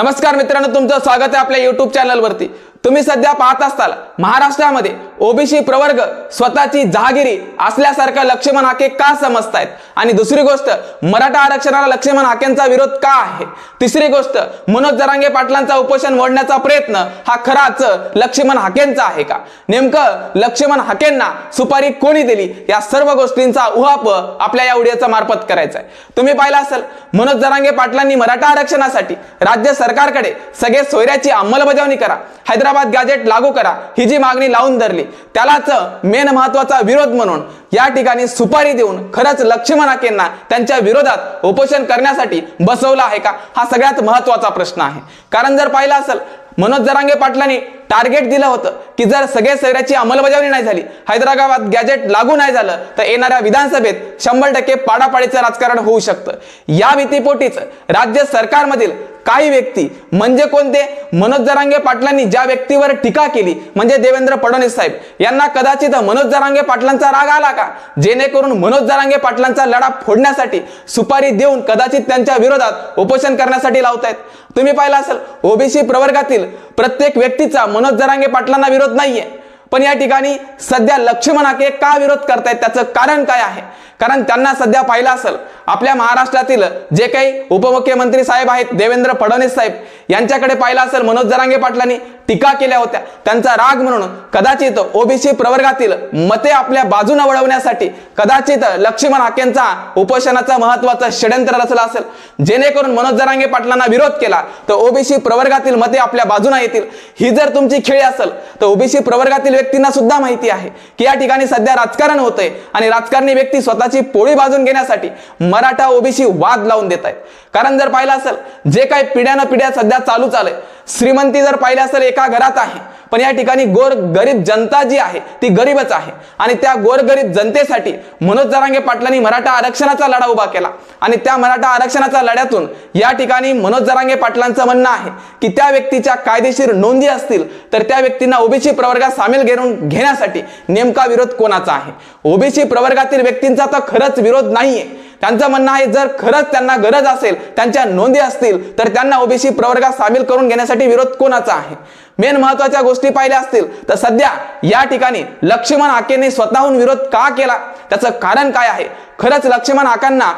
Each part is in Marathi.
नमस्कार मित्रांनो तुमचं स्वागत आहे आपल्या युट्यूब चॅनलवरती तुम्ही सध्या पाहत असताल महाराष्ट्रामध्ये ओबीसी प्रवर्ग स्वतःची जहागिरी असल्यासारखं लक्ष्मण हाके का समजतायत? आणि दुसरी गोष्ट मराठा आरक्षणाला लक्ष्मण हाकेंचा विरोध का आहे? तिसरी गोष्ट मनोज जरांगे पाटलांचा उपोषण मोडण्याचा प्रयत्न हा खराच लक्ष्मण हाकेंचा आहे का? नेमकं लक्ष्मण हाकेंना सुपारी कोणी दिली? या सर्व गोष्टींचा उहाप आपल्या या उडियाचा मार्फत करायचा आहे तुम्ही पाहिला असेल मनोज जरांगे पाटलांनी मराठा आरक्षणासाठी राज्य सरकारकडे सगळे सोयऱ्याची अंमलबजावणी करा. हैदराबाद गॅजेट लागू करा ही जी मागणी लावून धरली त्यालाच मेन महत्त्वाचा विरोध म्हणून या ठिकाणी सुपारी देऊन खरंच लक्ष्मणाकेंना त्यांच्या विरोधात उपोषण करण्यासाठी बसवलं आहे का? हा सगळ्यात महत्त्वाचा प्रश्न आहे. कारण जर पाहिलं असेल मनोज जरांगे पाटलांनी टार्गेट दिलं होतं की जर सगळे सैऱ्याची अंमलबजावणी नाही झाली हैदराबाद गॅजेट लागू नाही झालं तर येणाऱ्या विधानसभेत शंभर टक्के पाडापाडीचं राजकारण होऊ शकतं. या भीतीपोटीच राज्य सरकारमधील काही व्यक्ती म्हणजे कोणते? मनोज जरांगे पाटलांनी ज्या व्यक्तीवर टीका केली म्हणजे देवेंद्र फडणवीस साहेब यांना कदाचित मनोज जरांगे पाटलांचा राग आला का? जेणेकरून मनोज जरांगे पाटलांचा लढा फोडण्यासाठी सुपारी देऊन कदाचित त्यांच्या विरोधात उपोषण करण्यासाठी लावतायत. तुम्ही पाहिलं असेल ओबीसी प्रवर्गातील प्रत्येक व्यक्तीचा मनोज जरांगे पाटलांना विरोध नाहीये. पण या ठिकाणी सध्या लक्ष्मण हाके का विरोध करतायत त्याचं कारण काय आहे? कारण त्यांना सध्या पाहिलं असेल आपल्या महाराष्ट्रातील जे काही उपमुख्यमंत्री साहेब आहेत देवेंद्र फडणवीस साहेब यांच्याकडे पाहिलं असेल मनोज जरांगे पाटलांनी टीका केल्या होत्या. त्यांचा राग म्हणून कदाचित ओबीसी प्रवर्गातील मते आपल्या बाजूने वळवण्यासाठी कदाचित लक्ष्मण हाकेंचा उपोषणाचा महत्त्वाचा षडयंत्र रचला असेल. जेणेकरून मनोज जरांगे पाटलांना विरोध केला तर ओबीसी प्रवर्गातील मते आपल्या बाजूने येतील. ही जर तुमची खेळी असेल तर ओबीसी प्रवर्गातील व्यक्तींना सुद्धा माहिती आहे की या ठिकाणी सध्या राजकारण होतंय आणि राजकारणी व्यक्ती स्वतःची पोळी बाजून घेण्यासाठी मराठा ओबीसी वाद लावून देत आहेत कारण जर पाहिलं असेल जे काही पिढ्यानं पिढ्या सध्या चालूच आलंय श्रीमंती जर पाहिलं असेल एका घरात आहे. पण या ठिकाणी गोर गरीब जनता जी आहे ती गरीबच आहे. आणि त्या गोरगरीब जनतेसाठी मनोज जरांगे पाटलांनी मराठा आरक्षणाचा लढा उभा केला. आणि त्या मराठा आरक्षणाच्या लढ्यातून या ठिकाणी मनोज जरांगे पाटलांचं म्हणणं आहे की त्या व्यक्तीच्या कायदेशीर नोंदी असतील तर त्या व्यक्तींना ओबीसी प्रवर्गात सामील घेऊन घेण्यासाठी नेमका विरोध कोणाचा आहे? ओबीसी प्रवर्गातील व्यक्तींचा तर खरंच विरोध नाहीये. त्यांचं म्हणणं आहे जर खरंच त्यांना गरज असेल त्यांच्या नोंदी असतील तर त्यांना ओबीसी प्रवर्गात सामील करून घेण्यासाठी विरोध कोणाचा आहे? मेन महत्त्वाच्या गोष्टी पाहिल्या असतील तर सध्या या ठिकाणी लक्ष्मण आकेने स्वतःहून विरोध का केला? त्याचं कारण काय आहे? खरंच लक्ष्मण आकांना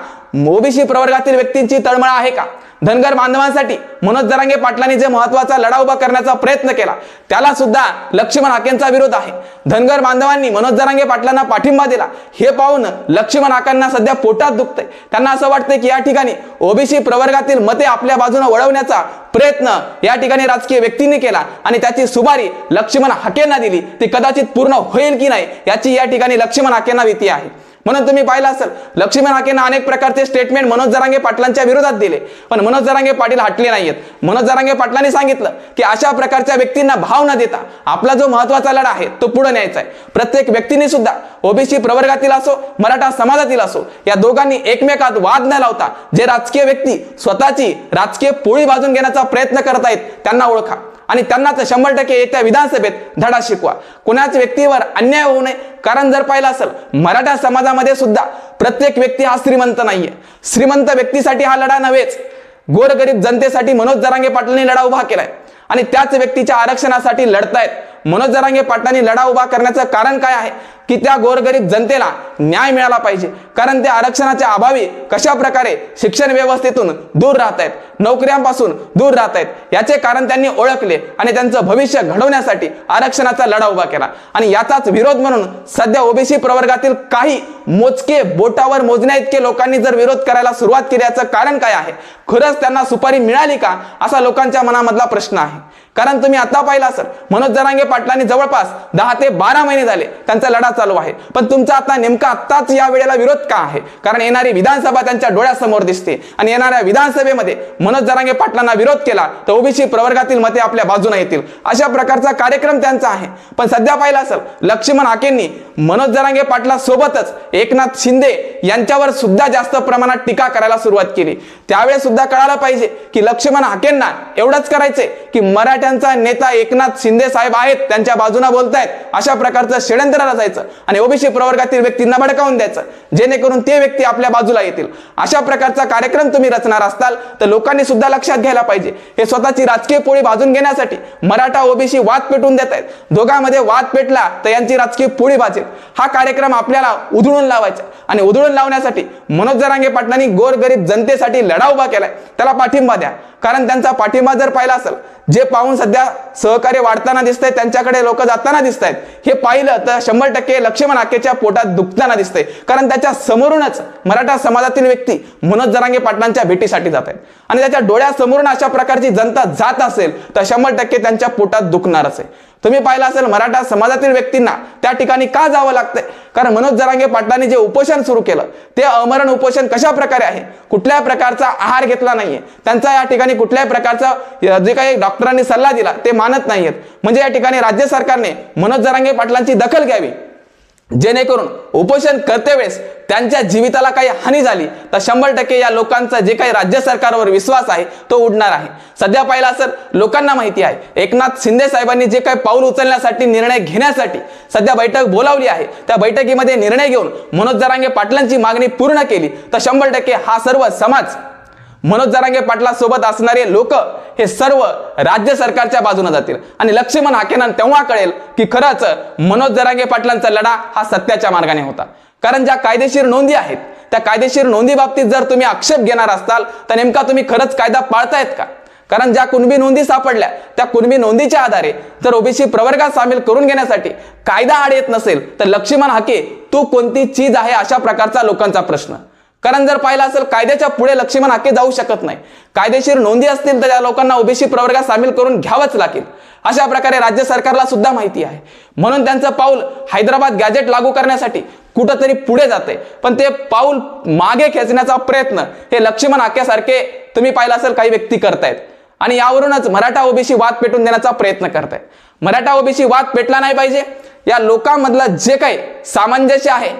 ओबीसी प्रवर्गातील व्यक्तींची तळमळ आहे का? धनगर बांधवांसाठी मनोज जरांगे पाटलांनी जे महत्त्वाचा लढा उभा करण्याचा प्रयत्न केला त्याला सुद्धा लक्ष्मण हाकेंचा विरोध आहे. धनगर बांधवांनी मनोज जरांगे पाटलांना पाठिंबा दिला. हे पाहून लक्ष्मण हाकांना सध्या पोटात दुखतंय. त्यांना असं वाटतंय की या ठिकाणी ओबीसी प्रवर्गातील मते आपल्या बाजूने वळवण्याचा प्रयत्न या ठिकाणी राजकीय व्यक्तींनी केला आणि त्याची सुभारी लक्ष्मण हाकेंना दिली. ती कदाचित पूर्ण होईल की नाही याची या ठिकाणी लक्ष्मण हाकेंना भीती आहे. म्हणून तुम्ही पाहिलं असेल लक्ष्मण हाकेंना अनेक प्रकारचे स्टेटमेंट मनोज जरांगे पाटलांच्या विरोधात दिले. पण मनोज जरांगे पाटील हटले नाहीयेत. मनोज जरांगे पाटलांनी सांगितलं की अशा प्रकारच्या व्यक्तींना भाव न देता आपला जो महत्त्वाचा लढा आहे तो पुढे न्यायचा आहे. प्रत्येक व्यक्तीने सुद्धा ओबीसी प्रवर्गातील असो मराठा समाजातील असो या दोघांनी एकमेकात वाद न लावता जे राजकीय व्यक्ती स्वतःची राजकीय पोळी बाजून घेण्याचा प्रयत्न करत आहेत त्यांना ओळखा. आणि त्यांनाच शंभर टक्के येत्या विधानसभेत धडा शिकवा. कुणाच व्यक्तीवर अन्याय होऊ नये. कारण जर पाहिलं असेल मराठा समाजामध्ये सुद्धा प्रत्येक व्यक्ती हा श्रीमंत नाहीये. श्रीमंत व्यक्तीसाठी हा लढा नव्हेच. गोरगरीब जनतेसाठी मनोज जरांगे पाटलांनी लढा उभा केलाय. आणि त्याच व्यक्तीच्या आरक्षणासाठी लढतायत. मनोज जरांगे पाटलांनी लढा उभा करण्याचं कारण काय आहे? की त्या गोरगरीब जनतेला न्याय मिळाला पाहिजे. कारण ते आरक्षणाच्या अभावी कशा प्रकारे शिक्षण व्यवस्थेतून दूर राहत आहेत नोकऱ्यांपासून दूर राहत आहेत याचे कारण त्यांनी ओळखले आणि त्यांचं भविष्य घडवण्यासाठी आरक्षणाचा लढा उभा केला. आणि याचाच विरोध म्हणून सध्या ओबीसी प्रवर्गातील काही मोजके बोटावर मोजण्या इतके लोकांनी जर विरोध करायला सुरुवात केली याचं कारण काय आहे? खरंच त्यांना सुपारी मिळाली का? असा लोकांच्या मनामधला प्रश्न आहे. कारण तुम्ही आता पाहिला सर. मनोज जरांगे पाटलांनी जवळपास दहा ते बारा महिने झाले त्यांचा लढा चालू आहे. पण तुमचा आता नेमका आत्ताच या वेळेला विरोध का आहे? कारण येणारी विधानसभा त्यांच्या डोळ्यासमोर दिसते. आणि येणाऱ्या विधानसभेमध्ये मनोज जरांगे पाटलांना विरोध केला तर ओबीसी प्रवर्गातील मते आपल्या बाजूने येतील. अशा प्रकारचा कार्यक्रम त्यांचा आहे. पण सध्या पाहिला असेल लक्ष्मण हाकेंनी मनोज जरांगे पाटला सोबतच एकनाथ शिंदे यांच्यावर सुद्धा जास्त प्रमाणात टीका करायला सुरुवात केली. त्यावेळेस सुद्धा कळायला पाहिजे की लक्ष्मण हाकेंना एवढंच करायचंय की मराठ्यांचा नेता एकनाथ शिंदे साहेब आहेत त्यांच्या बाजूने बोलतायत. अशा प्रकारचं षडयंत्र रचायचं आणि ओबीसी प्रवर्गातील व्यक्तींना भडकावून द्यायचं. जेणेकरून ते व्यक्ती आपल्या बाजूला येतील. अशा प्रकारचा कार्यक्रम तुम्ही रचणार असताल तर लोकांनी सुद्धा लक्षात घ्यायला पाहिजे. हे स्वतःची राजकीय पोळी भाजून घेण्यासाठी मराठा ओबीसी वाद पेटून देत आहेत. दोघांमध्ये वाद पेटला तर यांची राजकीय पोळी भाजेल. हा कार्यक्रम आपल्याला उधळून लावायचा आणि उधळून लावण्यासाठी मनोज जरांगे पाटलांनी गोरगरीब जनतेसाठी लढा उभा केलाय. त्याला पाठिंबा द्या. कारण त्यांचा पाठिंबा जर पाहिला असेल जे पाहून सध्या सहकार्य वाढताना दिसतंय त्यांच्याकडे लोक जाताना दिसत आहेत हे पाहिलं तर शंभर टक्के लक्ष्मण आकेच्या पोटात दुखताना दिसतंय. कारण त्याच्या समोरूनच मराठा समाजातील व्यक्ती मनोज जरांगे पाटलांच्या भेटीसाठी जात आहेत आणि त्याच्या डोळ्यासमोरून अशा प्रकारची जनता जात असेल तर शंभर टक्के त्यांच्या पोटात दुखणारच आहे. तुम्ही पाहिलं असेल मराठा समाजातील व्यक्तींना त्या ठिकाणी का जावं लागतंय? कारण मनोज जरांगे पाटलांनी जे उपोषण सुरू केलं ते अमरण उपोषण कशा प्रकारे आहे? कुठल्या प्रकारचा आहार घेतला नाहीये. त्यांचा या ठिकाणी कुठल्याही प्रकारचा जे काही डॉक्टरांनी सल्ला दिला ते मानत नाहीयेत. म्हणजे या ठिकाणी राज्य सरकारने मनोज जरांगे पाटलांची दखल घ्यावी. जेणेकरून उपोषण करते वेळेस त्यांच्या जीविताला काही हानी झाली तर शंभर टक्के या लोकांचा जे काही राज्य सरकारवर विश्वास आहे तो उडणार आहे. सध्या पाहिला सर लोकांना माहिती आहे एकनाथ शिंदे साहेबांनी जे काही पाऊल उचलण्यासाठी निर्णय घेण्यासाठी सध्या बैठक बोलावली आहे. त्या बैठकीमध्ये निर्णय घेऊन मनोज जरांगे पाटलांची मागणी पूर्ण केली तर शंभर टक्के हा सर्व समाज मनोज जरांगे पाटला सोबत असणारे लोक हे सर्व राज्य सरकारच्या बाजूने जातील. आणि लक्ष्मण हाकेना तेव्हा कळेल की खरंच मनोज जरांगे पाटलांचा लढा हा सत्याच्या मार्गाने होता. कारण ज्या कायदेशीर नोंदी आहेत त्या कायदेशीर नोंदी बाबतीत जर तुम्ही आक्षेप घेणार असाल तर नेमका तुम्ही खरंच कायदा पाळतायत का? कारण ज्या कुणबी नोंदी सापडल्या त्या कुणबी नोंदीच्या आधारे जर ओबीसी प्रवर्गात सामील करून घेण्यासाठी कायदा आड येत नसेल तर लक्ष्मण हाके तू कोणती चीज आहे अशा प्रकारचा लोकांचा प्रश्न. कारण जर पाहिलं असेल कायद्याच्या पुढे लक्ष्मण हाके जाऊ शकत नाही. कायदेशीर नोंदी असतील तर त्या लोकांना ओबीसी प्रवर्गात सामील करून घ्यावंच लागेल. अशा प्रकारे राज्य सरकारला सुद्धा माहिती आहे. म्हणून त्यांचं पाऊल हैदराबाद गॅजेट लागू करण्यासाठी कुठंतरी पुढे जाते. पण ते पाऊल मागे खेचण्याचा प्रयत्न हे लक्ष्मण हाक्यासारखे तुम्ही पाहिलं असेल काही व्यक्ती करतायत. आणि यावरूनच मराठा ओबीसी वाद पेटून देण्याचा प्रयत्न करतायत. मराठा ओबीसी वाद पेटला नाही पाहिजे. या लोकांमधलं जे काही सामंजस्य आहे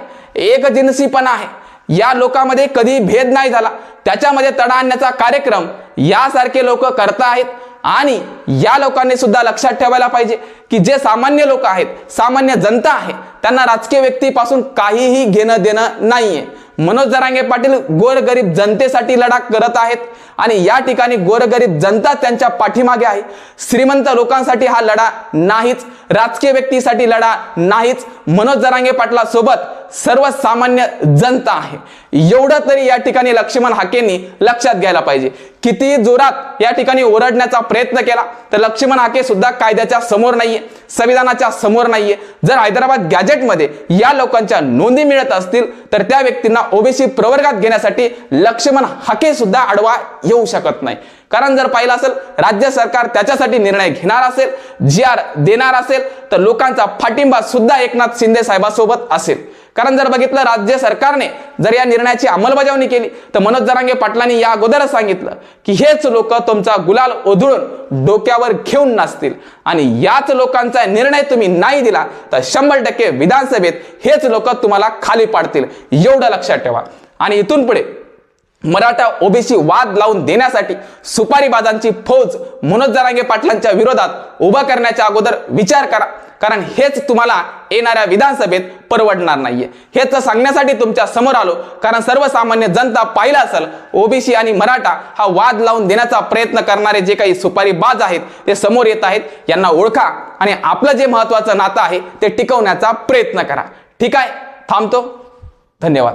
एकजिनसीपणा आहे. या लोकांमध्ये कधी भेद नाही झाला. त्याच्यामध्ये तडा आणण्याचा कार्यक्रम यासारखे लोक करता आहेत. आणि या लोकांनी सुद्धा लक्षात ठेवायला पाहिजे की जे सामान्य लोक आहेत सामान्य जनता आहे त्यांना राजकीय व्यक्तीपासून काहीही घेणं देणं नाहीये. मनोज जरांगे पाटील गोरगरीब जनतेसाठी लढा करत आहेत आणि या ठिकाणी गोरगरीब जनता त्यांच्या पाठीमागे आहे. श्रीमंत लोकांसाठी हा लढा नाहीच राजकीय व्यक्तीसाठी लढा नाहीच. मनोज जरांगे पाटलासोबत सर्वसामान्य जनता आहे. एवढं तरी या ठिकाणी लक्ष्मण हाकेंनी लक्षात घ्यायला पाहिजे. किती जोरात या ठिकाणी ओरडण्याचा प्रयत्न केला तर लक्ष्मण हाके सुद्धा कायद्याच्या समोर नाहीये संविधानाच्या समोर नाहीये. जर हैदराबाद गॅजेटमध्ये या लोकांच्या नोंदी मिळत असतील तर त्या व्यक्तींना ओबीसी प्रवर्गात घेण्यासाठी लक्ष्मण हाके सुद्धा आडवा येऊ शकत नाही. कारण जर पाहिलं असेल राज्य सरकार त्याच्यासाठी निर्णय घेणार असेल जी आर देणार असेल तर लोकांचा पाठिंबा सुद्धा एकनाथ शिंदे साहेबांसोबत असेल. कारण जर बघितलं राज्य सरकारने जर या निर्णयाची अंमलबजावणी केली तर मनोज जरांगे पाटलांनी या अगोदरच सांगितलं की हेच लोक तुमचा गुलाल ओधळून डोक्यावर घेऊन नसतील आणि याच लोकांचा निर्णय तुम्ही नाही दिला तर शंभर टक्के विधानसभेत हेच लोक तुम्हाला खाली पाडतील. एवढं लक्षात ठेवा. आणि इथून पुढे मराठा ओबीसी वाद लावून देण्यासाठी सुपारीबाजांची फौज मनोज जरांगे पाटलांच्या विरोधात उभा करण्याच्या अगोदर विचार करा. कारण हेच तुम्हाला येणाऱ्या विधानसभेत परवडणार नाहीये. हेच सांगण्यासाठी तुमच्यासमोर आलो. कारण सर्वसामान्य जनता पाहिला असेल ओबीसी आणि मराठा हा वाद लावून देण्याचा प्रयत्न करणारे जे काही सुपारी बाज आहेत ते समोर येत आहेत यांना ओळखा आणि आपलं जे महत्वाचं नातं आहे ते टिकवण्याचा प्रयत्न करा. ठीक आहे? थांबतो. धन्यवाद.